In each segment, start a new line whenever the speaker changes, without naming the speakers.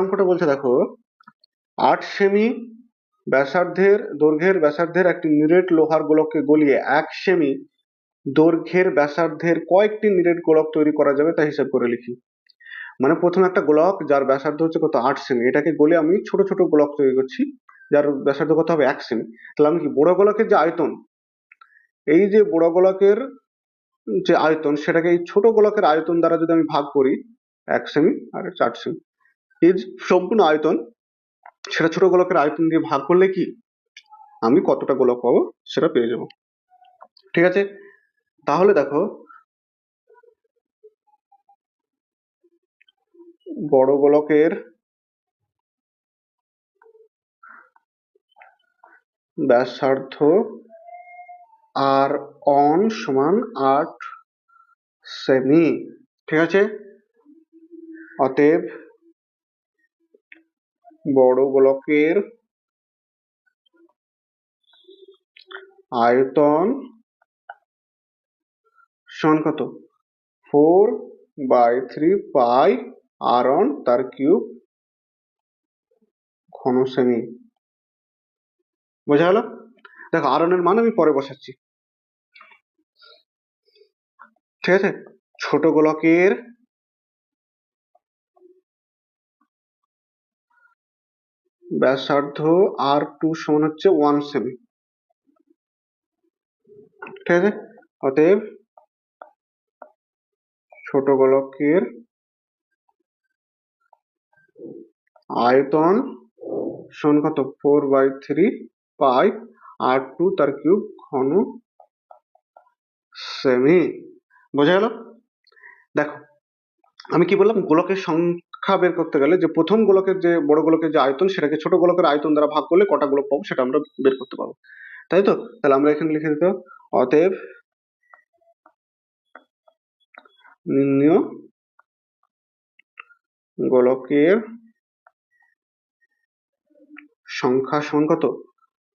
অঙ্কটা বলছে, দেখো, আট সেমি ব্যাসার্ধের দৈর্ঘ্যের ব্যাসার্ধের একটি নিরেট লোহার গোলককে গলিয়ে এক সেমি দৈর্ঘ্যের ব্যাসার্ধের কয়েকটি নিরেট গোলক তৈরি করা যাবে তা হিসাব করে লিখি। মানে প্রথমে একটা গোলক, যার ব্যাসার্ধ হচ্ছে কত? আট সেমি। এটাকে গলে আমি ছোট ছোট গোলক তৈরি করছি, যার ব্যাসার্ধ কত হবে? এক সেমি। তাহলে আমি কি বড় গোলকের যে আয়তন, এই যে বড় গোলকের যে আয়তন, সেটাকে এই ছোট গোলকের আয়তন দ্বারা যদি আমি ভাগ করি, এক সেমি আর চার সেমি যে সম্পূর্ণ আয়তন, সেটা ছোট গোলকের আয়তন দিয়ে ভাগ করলে কি? আমি কতটা গোলক পাবো সেটা পেয়ে যাব। ঠিক আছে? তাহলে দেখো, বড় গোলকের ব্যাসার্ধ আর অন সমান আট সেমি, ঠিক আছে? অতএব বড় ব্লকের আয়তন সমান কত? Four by three pi R one তার কিউব সেমি বোঝা গেল? দেখো আর মান আমি পরে বসাচ্ছি। ঠিক আছে? ছোট গোলকের ব্যাসার্ধ আর টু সমান হচ্ছে ওয়ান সেমি ঠিক আছে? অতএব ছোট গোলকের আয়তন সমান কত? Four by three pi R two তার কিউব ঘন সেমি বোঝা গেল? দেখো, আমি কি বললাম? গোলকের সংখ্যা বের করতে গেলে যে প্রথম গোলকের যে, বড় গোলকের যে আয়তন, সেটাকে ছোট গোলকের আয়তন দ্বারা ভাগ করলে কটা গোলক পাবো সেটা আমরা বের করতে পারব। তাই তো? তাহলে আমরা এখানে লিখে দিতে অতএব নির্ণয় গোলকের সংখ্যা সমান কত?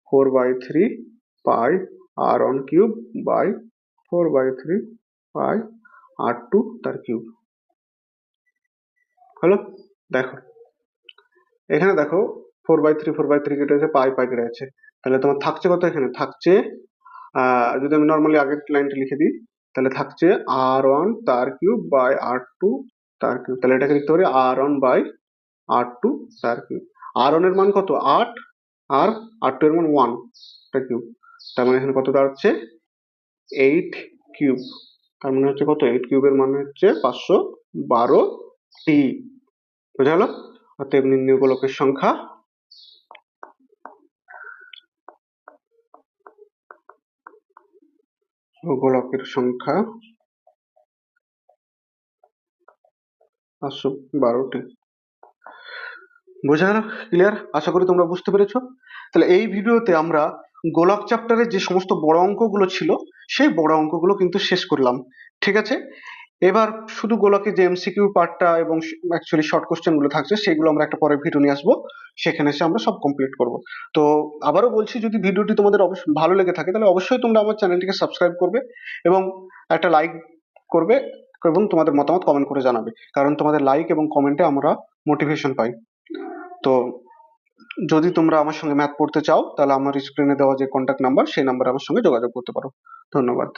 Four by three pi R one cube by four by three pi R two তার কিউব হলো? দেখো। এখানে দেখো four by three four by three কেটে আছে, পাই পাই কেটে আছে। তাহলে তোমার থাকছে কত এখানে? থাকছে যদি আমি নর্মালি আগের লাইনটা লিখে দিই, তাহলে থাকছে আর ওয়ান তার কিউব বাই আর টু তার কিউব তাহলে এটাকে লিখতে পারি R one by R two তার কিউব আর ওয়ানের মান কত? আট, আর আর টু এর মান ওয়ান কিউব তার মানে এখানে কত দাঁড়াচ্ছে? এইট কিউব তার মানে হচ্ছে কত? এইট কিউবের মানে হচ্ছে পাঁচশো বারো টি বোঝা গেল? অতএব নির্ণয় গোলকের সংখ্যা গোলকের সংখ্যা পাঁচশো বারোটি। বোঝা গেল? ক্লিয়ার আশা করি তোমরা বুঝতে পেরেছ? তাহলে এই ভিডিওতে আমরা গোলক চ্যাপ্টারের যে সমস্ত বড় অঙ্কগুলো ছিল, সেই বড় অঙ্কগুলো কিন্তু শেষ করলাম। ঠিক আছে? এবার শুধু গোলকে যে এমসিকিউ পার্টটা এবং অ্যাকচুয়ালি শর্ট কোশ্চেনগুলো থাকছে, সেগুলো আমরা একটা পরে ভিডিও নিয়ে আসব। সেখানে এসে আমরা সব কমপ্লিট করব। তো আবারও বলছি, যদি ভিডিওটি তোমাদের অবশ্যই ভালো লেগে থাকে, তাহলে অবশ্যই তোমরা আমার চ্যানেলটিকে সাবস্ক্রাইব করবে এবং একটা লাইক করবে এবং তোমাদের মতামত কমেন্ট করে জানাবে। কারণ তোমাদের লাইক এবং কমেন্টে আমরা মোটিভেশন পাই। তো যদি তোমরা আমার সঙ্গে ম্যাথ পড়তে চাও, তাহলে আমার স্ক্রিনে দেওয়া যে কন্ট্যাক্ট নাম্বার সেই নাম্বারে আমার সঙ্গে যোগাযোগ করতে পারো। ধন্যবাদ।